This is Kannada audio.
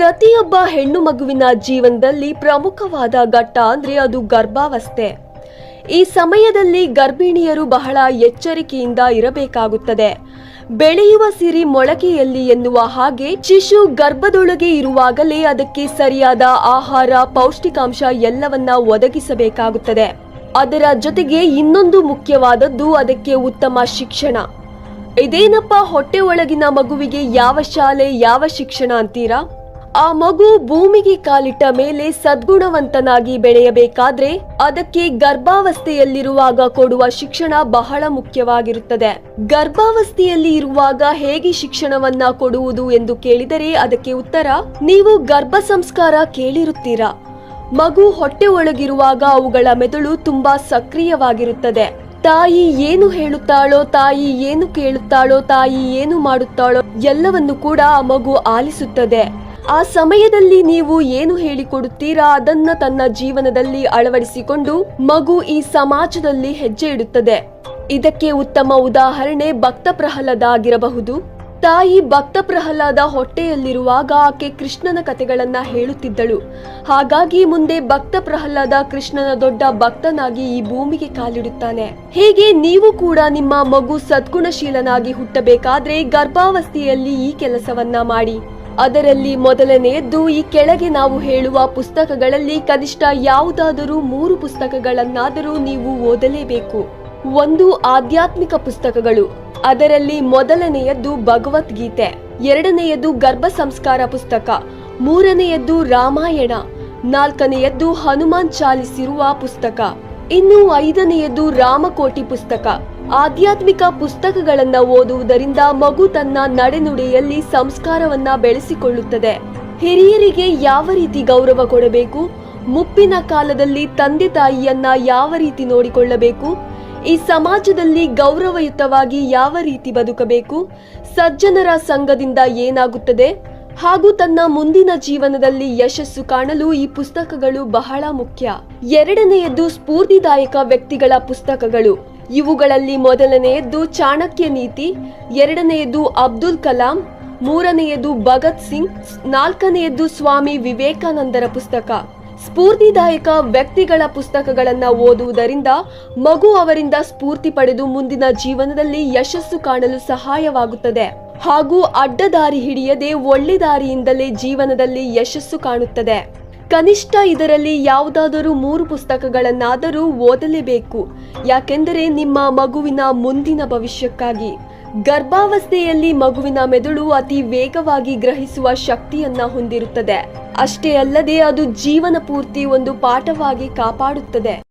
ಪ್ರತಿಯೊಬ್ಬ ಹೆಣ್ಣು ಮಗುವಿನ ಜೀವನದಲ್ಲಿ ಪ್ರಮುಖವಾದ ಘಟ್ಟ ಅಂದ್ರೆ ಅದು ಗರ್ಭಾವಸ್ಥೆ. ಈ ಸಮಯದಲ್ಲಿ ಗರ್ಭಿಣಿಯರು ಬಹಳ ಎಚ್ಚರಿಕೆಯಿಂದ ಇರಬೇಕಾಗುತ್ತದೆ. ಬೆಳೆಯುವ ಸಿರಿ ಮೊಳಕೆಯಲ್ಲಿ ಎನ್ನುವ ಹಾಗೆ ಶಿಶು ಗರ್ಭದೊಳಗೆ ಇರುವಾಗಲೇ ಅದಕ್ಕೆ ಸರಿಯಾದ ಆಹಾರ, ಪೌಷ್ಟಿಕಾಂಶ ಎಲ್ಲವನ್ನ ಒದಗಿಸಬೇಕಾಗುತ್ತದೆ. ಅದರ ಜೊತೆಗೆ ಇನ್ನೊಂದು ಮುಖ್ಯವಾದದ್ದು ಅದಕ್ಕೆ ಉತ್ತಮ ಶಿಕ್ಷಣ. ಇದೇನಪ್ಪ ಹೊಟ್ಟೆ ಒಳಗಿನ ಮಗುವಿಗೆ ಯಾವ ಶಾಲೆ, ಯಾವ ಶಿಕ್ಷಣ ಅಂತೀರಾ? ಆ ಮಗು ಭೂಮಿಗೆ ಕಾಲಿಟ್ಟ ಮೇಲೆ ಸದ್ಗುಣವಂತನಾಗಿ ಬೆಳೆಯಬೇಕಾದ್ರೆ ಅದಕ್ಕೆ ಗರ್ಭಾವಸ್ಥೆಯಲ್ಲಿರುವಾಗ ಕೊಡುವ ಶಿಕ್ಷಣ ಬಹಳ ಮುಖ್ಯವಾಗಿರುತ್ತದೆ. ಗರ್ಭಾವಸ್ಥೆಯಲ್ಲಿ ಇರುವಾಗ ಹೇಗೆ ಶಿಕ್ಷಣವನ್ನ ಕೊಡುವುದು ಎಂದು ಕೇಳಿದರೆ ಅದಕ್ಕೆ ಉತ್ತರ, ನೀವು ಗರ್ಭ ಸಂಸ್ಕಾರ ಕೇಳಿರುತ್ತೀರಾ? ಮಗು ಹೊಟ್ಟೆ ಒಳಗಿರುವಾಗ ಅವುಗಳ ಮೆದುಳು ತುಂಬಾ ಸಕ್ರಿಯವಾಗಿರುತ್ತದೆ. ತಾಯಿ ಏನು ಹೇಳುತ್ತಾಳೋ, ತಾಯಿ ಏನು ಕೇಳುತ್ತಾಳೋ, ತಾಯಿ ಏನು ಮಾಡುತ್ತಾಳೋ ಎಲ್ಲವನ್ನು ಕೂಡ ಆ ಮಗು ಆಲಿಸುತ್ತದೆ. ಆ ಸಮಯದಲ್ಲಿ ನೀವು ಏನು ಹೇಳಿಕೊಡುತ್ತೀರಾ ಅದನ್ನ ತನ್ನ ಜೀವನದಲ್ಲಿ ಅಳವಡಿಸಿಕೊಂಡು ಮಗು ಈ ಸಮಾಜದಲ್ಲಿ ಹೆಜ್ಜೆ ಇಡುತ್ತದೆ. ಇದಕ್ಕೆ ಉತ್ತಮ ಉದಾಹರಣೆ ಭಕ್ತ ಪ್ರಹ್ಲಾದ ಆಗಿರಬಹುದು. ತಾಯಿ ಭಕ್ತ ಪ್ರಹ್ಲಾದ ಹೊಟ್ಟೆಯಲ್ಲಿರುವಾಗ ಆಕೆ ಕೃಷ್ಣನ ಕಥೆಗಳನ್ನ ಹೇಳುತ್ತಿದ್ದಳು. ಹಾಗಾಗಿ ಮುಂದೆ ಭಕ್ತ ಪ್ರಹ್ಲಾದ ಕೃಷ್ಣನ ದೊಡ್ಡ ಭಕ್ತನಾಗಿ ಈ ಭೂಮಿಗೆ ಕಾಲಿಡುತ್ತಾನೆ. ಹೀಗೆ ನೀವು ಕೂಡ ನಿಮ್ಮ ಮಗು ಸದ್ಗುಣಶೀಲನಾಗಿ ಹುಟ್ಟಬೇಕಾದ್ರೆ ಗರ್ಭಾವಸ್ಥೆಯಲ್ಲಿ ಈ ಕೆಲಸವನ್ನ ಮಾಡಿ. ಅದರಲ್ಲಿ ಮೊದಲನೆಯದ್ದು, ಈ ಕೆಳಗೆ ನಾವು ಹೇಳುವ ಪುಸ್ತಕಗಳಲ್ಲಿ ಕನಿಷ್ಠ ಯಾವುದಾದರೂ ಮೂರು ಪುಸ್ತಕಗಳನ್ನಾದರೂ ನೀವು ಓದಲೇಬೇಕು. ಒಂದು ಆಧ್ಯಾತ್ಮಿಕ ಪುಸ್ತಕಗಳು, ಅದರಲ್ಲಿ ಮೊದಲನೆಯದ್ದು ಭಗವದ್ಗೀತೆ, ಎರಡನೆಯದು ಗರ್ಭ ಸಂಸ್ಕಾರ ಪುಸ್ತಕ, ಮೂರನೆಯದ್ದು ರಾಮಾಯಣ, ನಾಲ್ಕನೆಯದ್ದು ಹನುಮಾನ್ ಚಾಲಿಸಿರುವ ಪುಸ್ತಕ, ಇನ್ನು ಐದನೆಯದು ರಾಮಕೋಟಿ ಪುಸ್ತಕ. ಆಧ್ಯಾತ್ಮಿಕ ಪುಸ್ತಕಗಳನ್ನ ಓದುವುದರಿಂದ ಮಗು ತನ್ನ ನಡೆನುಡಿಯಲ್ಲಿ ಸಂಸ್ಕಾರವನ್ನ ಬೆಳೆಸಿಕೊಳ್ಳುತ್ತದೆ. ಹಿರಿಯರಿಗೆ ಯಾವ ರೀತಿ ಗೌರವ ಕೊಡಬೇಕು? ಮುಪ್ಪಿನ ಕಾಲದಲ್ಲಿ ತಂದೆ ತಾಯಿಯನ್ನ ಯಾವ ರೀತಿ ನೋಡಿಕೊಳ್ಳಬೇಕು? ಈ ಸಮಾಜದಲ್ಲಿ ಗೌರವಯುತವಾಗಿ ಯಾವ ರೀತಿ ಬದುಕಬೇಕು? ಸಜ್ಜನರ ಸಂಘದಿಂದ ಏನಾಗುತ್ತದೆ? ಹಾಗೂ ತನ್ನ ಮುಂದಿನ ಜೀವನದಲ್ಲಿ ಯಶಸ್ಸು ಕಾಣಲು ಈ ಪುಸ್ತಕಗಳು ಬಹಳ ಮುಖ್ಯ. ಎರಡನೆಯದ್ದು ಸ್ಫೂರ್ತಿದಾಯಕ ವ್ಯಕ್ತಿಗಳ ಪುಸ್ತಕಗಳು. ಇವುಗಳಲ್ಲಿ ಮೊದಲನೆಯದ್ದು ಚಾಣಕ್ಯ ನೀತಿ, ಎರಡನೆಯದು ಅಬ್ದುಲ್ ಕಲಾಂ, ಮೂರನೆಯದು ಭಗತ್ ಸಿಂಗ್ ನಾಲ್ಕನೆಯದ್ದು ಸ್ವಾಮಿ ವಿವೇಕಾನಂದರ ಪುಸ್ತಕ. ಸ್ಫೂರ್ತಿದಾಯಕ ವ್ಯಕ್ತಿಗಳ ಪುಸ್ತಕಗಳನ್ನು ಓದುವುದರಿಂದ ಮಗು ಅವರಿಂದ ಸ್ಫೂರ್ತಿ ಪಡೆದು ಮುಂದಿನ ಜೀವನದಲ್ಲಿ ಯಶಸ್ಸು ಕಾಣಲು ಸಹಾಯವಾಗುತ್ತದೆ. ಹಾಗೂ ಅಡ್ಡದಾರಿ ಹಿಡಿಯದೆ ಒಳ್ಳೆ ದಾರಿಯಿಂದಲೇ ಜೀವನದಲ್ಲಿ ಯಶಸ್ಸು ಕಾಣುತ್ತದೆ. ಕನಿಷ್ಠ ಇದರಲ್ಲಿ ಯಾವುದಾದರೂ ಮೂರು ಪುಸ್ತಕಗಳನ್ನಾದರೂ ಓದಲೇಬೇಕು. ಯಾಕೆಂದರೆ ನಿಮ್ಮ ಮಗುವಿನ ಮುಂದಿನ ಭವಿಷ್ಯಕ್ಕಾಗಿ, ಗರ್ಭಾವಸ್ಥೆಯಲ್ಲಿ ಮಗುವಿನ ಮೆದುಳು ಅತಿ ವೇಗವಾಗಿ ಗ್ರಹಿಸುವ ಶಕ್ತಿಯನ್ನ ಹೊಂದಿರುತ್ತದೆ. ಅಷ್ಟೇ ಅಲ್ಲದೆ ಅದು ಜೀವನ ಪೂರ್ತಿ ಒಂದು ಪಾಠವಾಗಿ ಕಾಪಾಡುತ್ತದೆ.